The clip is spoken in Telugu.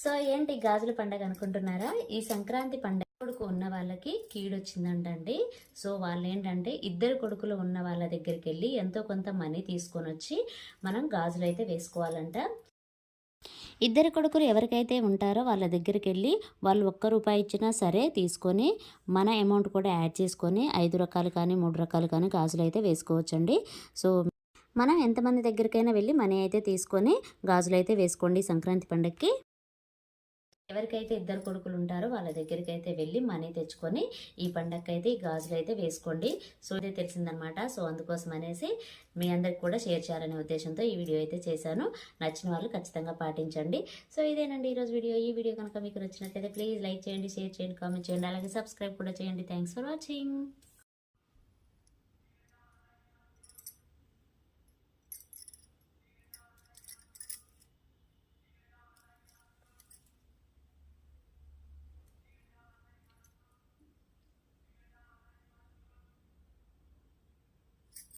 సో ఏంటి గాజుల పండగ అనుకుంటున్నారా? ఈ సంక్రాంతి పండగ కొడుకు ఉన్న వాళ్ళకి కీడొచ్చిందంటండి. సో వాళ్ళు ఏంటంటే ఇద్దరు కొడుకులు ఉన్న వాళ్ళ దగ్గరికి వెళ్ళి ఎంతో కొంత మనీ తీసుకొని వచ్చి మనం గాజులు అయితే వేసుకోవాలంట. ఇద్దరు కొడుకులు ఎవరికైతే ఉంటారో వాళ్ళ దగ్గరికి వెళ్ళి వాళ్ళు ఒక్క రూపాయి ఇచ్చినా సరే తీసుకొని మన అమౌంట్ కూడా యాడ్ చేసుకొని ఐదు రకాలు కానీ మూడు రకాలు కానీ గాజులు అయితే వేసుకోవచ్చండి. సో మనం ఎంతమంది దగ్గరికైనా వెళ్ళి మనీ అయితే తీసుకొని గాజులు అయితే వేసుకోండి సంక్రాంతి పండగకి ఎవరికైతే ఇద్దరు కొడుకులు ఉంటారో వాళ్ళ దగ్గరికి అయితే వెళ్ళి మనీ తెచ్చుకొని ఈ పండగకి అయితే ఈ గాజులు అయితే వేసుకోండి. సో ఇదే తెలిసిందనమాట. సో అందుకోసం అనేసి మీ అందరికి కూడా షేర్ చేయాలనే ఉద్దేశంతో ఈ వీడియో అయితే చేశాను. నచ్చిన వాళ్ళు ఖచ్చితంగా పాటించండి. సో ఇదేనండి ఈరోజు వీడియో. ఈ వీడియో కనుక మీకు నచ్చినట్లయితే ప్లీజ్ లైక్ చేయండి షేర్ చేయండి కామెంట్ చేయండి అలాగే సబ్స్క్రైబ్ కూడా చేయండి. Thanks for watching.